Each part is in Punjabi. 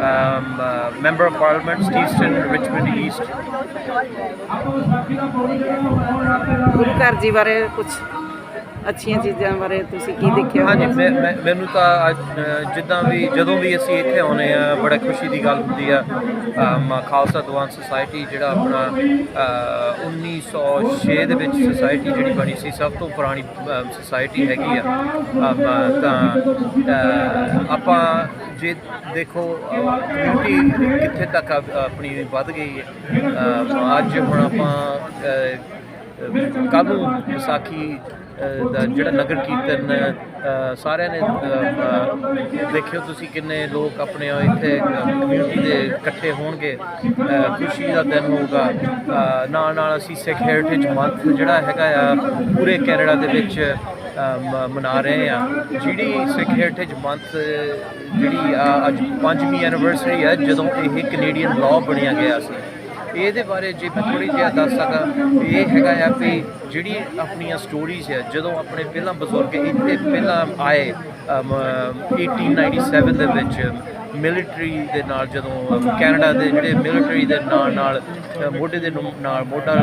um, uh, Member of Parliament, Steveston, Richmond East. ਅੱਛੀਆਂ ਚੀਜ਼ਾਂ ਬਾਰੇ ਤੁਸੀਂ ਕੀ ਦੇਖਿਆ ਹਾਂਜੀ? ਮੈਂ- ਮੈਂ- ਮੈਨੂੰ ਤਾਂ ਅੱਜ, ਜਿੱਦਾਂ ਵੀ ਜਦੋਂ ਵੀ ਅਸੀਂ ਇੱਥੇ ਆਉਨੇ ਆ ਬੜਾ ਖੁਸ਼ੀ ਦੀ ਗੱਲ ਹੁੰਦੀ ਆ। ਅਮ, ਖਾਲਸਾ ਦੀਵਾਨ ਸੁਸਾਇਟੀ ਜਿਹੜਾ ਆਪਣਾ ਅ, 1906 ਦੇ ਵਿੱਚ ਸੁਸਾਇਟੀ ਜਿਹੜੀ ਬਣੀ ਸੀ ਸਭ ਤੋਂ ਪੁਰਾਣੀ ਸੁਸਾਇਟੀ ਹੈਗੀ ਆ। ਅਮ, ਤਾਂ ਅ, ਆਪਾਂ ਜੇ ਦੇਖੋ ਕਮਿਊਨਿਟੀ ਕਿੱਥੇ ਤੱਕ ਆ- ਆਪਣੀ ਵੱਧ ਗਈ ਹੈ। ਅਮ, ਅੱਜ ਹੁਣ ਆਪਾਂ ਕੱਲ੍ਹ ਨੂੰ ਵਿਸਾਖੀ ਦਾ ਜਿਹੜਾ ਨਗਰ ਕੀਰਤਨ ਸਾਰਿਆਂ ਨੇ ਦੇਖਿਓ ਤੁਸੀਂ ਕਿੰਨੇ ਲੋਕ ਆਪਣੇ ਇੱਥੇ ਕਮਿਊਨਿਟੀ ਦੇ ਇਕੱਠੇ ਹੋਣਗੇ। ਖੁਸ਼ੀ ਦਾ ਦਿਨ ਹੋਊਗਾ। ਅ, ਨਾਲ ਨਾਲ ਅਸੀਂ ਸਿੱਖ ਹੈਰੀਟੇਜ ਮੰਥ ਜਿਹੜਾ ਹੈਗਾ ਆ ਪੂਰੇ ਕੈਨੇਡਾ ਦੇ ਵਿੱਚ ਮ- ਮਨਾ ਰਹੇ ਆ। ਜਿਹੜੀ ਸਿੱਖ ਹੈਰੀਟੇਜ ਮੰਥ ਜਿਹੜੀ ਆ ਅੱਜ ਪੰਜਵੀਂ ਐਨੀਵਰਸਰੀ ਹੈ ਜਦੋਂ ਇਹ ਕੈਨੇਡੀਅਨ ਲਾਅ ਬਣਿਆ ਗਿਆ ਸੀ। ਇਹਦੇ ਬਾਰੇ ਜੇ ਮੈਂ ਥੋੜੀ ਜਿਹਾ ਦੱਸ ਸਕਾਂ ਇਹ ਹੈਗਾ ਆ ਵੀ ਜਿਹੜੀ ਆਪਣੀਆਂ ਸਟੋਰੀਜ਼ ਹੈ ਜਦੋਂ ਆਪਣੇ ਪਹਿਲਾਂ ਬਜ਼ੁਰਗ ਇੱਥੇ ਪਹਿਲਾਂ ਆਏ ਅਮ, 1897 ਦੇ ਵਿੱਚ ਮਿਲਟਰੀ ਦੇ ਨਾਲ ਜਦੋਂ ਕੈਨੇਡਾ ਦੇ ਜਿਹੜੇ ਮਿਲਟਰੀ ਦੇ ਨਾਲ ਨਾਲ ਮੋਢੇ ਦੇ ਨੂੰ- ਨਾਲ ਮੋਢਾ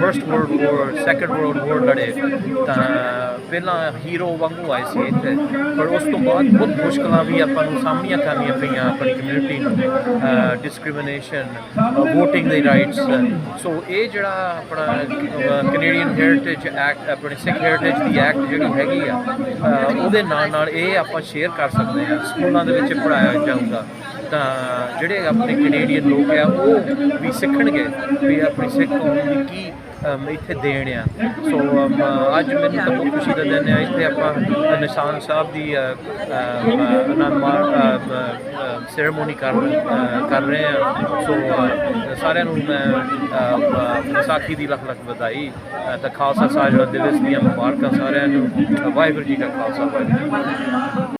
first world war second world war ਲੜੇ ਤਾਂ ਪਹਿਲਾਂ ਹੀਰੋ ਵਾਂਗੂ ਆਏ ਸੀ ਇੱਥੇ। ਪਰ ਉਸ ਤੋਂ ਬਾਅਦ ਬਹੁਤ ਮੁਸ਼ਕਲਾਂ ਵੀ ਆਪਾਂ ਨੂੰ ਸਾਹਮਣੀਆਂ ਕਰਨੀਆਂ ਪਈਆਂ ਆਪਣੀ ਕਮਿਊਨਿਟੀ ਨੂੰ ਡਿਸਕ੍ਰਿਮੀਨੇਸ਼ਨ VOTING ਦੇ ਰਾਈਟਸ ਸੋ ਇਹ ਜਿਹੜਾ ਆਪਣਾ ਕੈਨੇਡੀਅਨ ਹੈਰੀਟੇਜ ਐਕਟ ਆਪਣੇ ਸਿੱਖ ਹੈਰੀਟੇਜ ਦੀ ਐਕਟ ਜਿਹੜੀ ਹੈਗੀ ਆ ਉਹਦੇ ਨਾਲ ਨਾਲ ਇਹ ਆਪਾਂ ਸ਼ੇਅਰ ਕਰ ਸਕਦੇ ਹਾਂ। ਸਕੂਲਾਂ ਦੇ ਵਿੱਚ ਪੜਾਇਆ ਜਾਊਗਾ। ਤਾਂ ਜਿਹੜੇ ਆਪਣੇ ਕੈਨੇਡੀਅਨ ਲੋਕ ਆ ਉਹ ਵੀ ਸਿੱਖਣਗੇ ਵੀ ਆਪਣੀ ਸਿੱਖ ਕੌਮ ਦੀ ਕੀ ਇੱਥੇ ਦੇਣ ਆ। ਸੋ ਅੱਜ ਮੈਨੂੰ ਤਾਂ ਬਹੁਤ ਖੁਸ਼ੀ ਦਾ ਦਿਨ ਆ। ਇੱਥੇ ਆਪਾਂ ਨਿਸ਼ਾਨ ਸਾਹਿਬ ਦੀ ਸੈਰੇਮੋਨੀ ਕਰ ਕਰ ਰਹੇ ਆ। ਸੋ ਸਾਰਿਆਂ ਨੂੰ ਮੈਂ ਅ, ਵਿਸਾਖੀ ਦੀ ਲੱਖ ਲੱਖ ਵਧਾਈ। ਤਾਂ ਖਾਲਸਾ ਸਾਜਣਾ ਦਿਵਸ ਦੀਆਂ ਮੁਬਾਰਕਾਂ ਸਾਰਿਆਂ ਨੂੰ। ਵਾਹਿਗੁਰੂ ਜੀ ਕਾ ਖਾਲਸਾ ਵਾਹਿਗੁਰੂ ਜੀ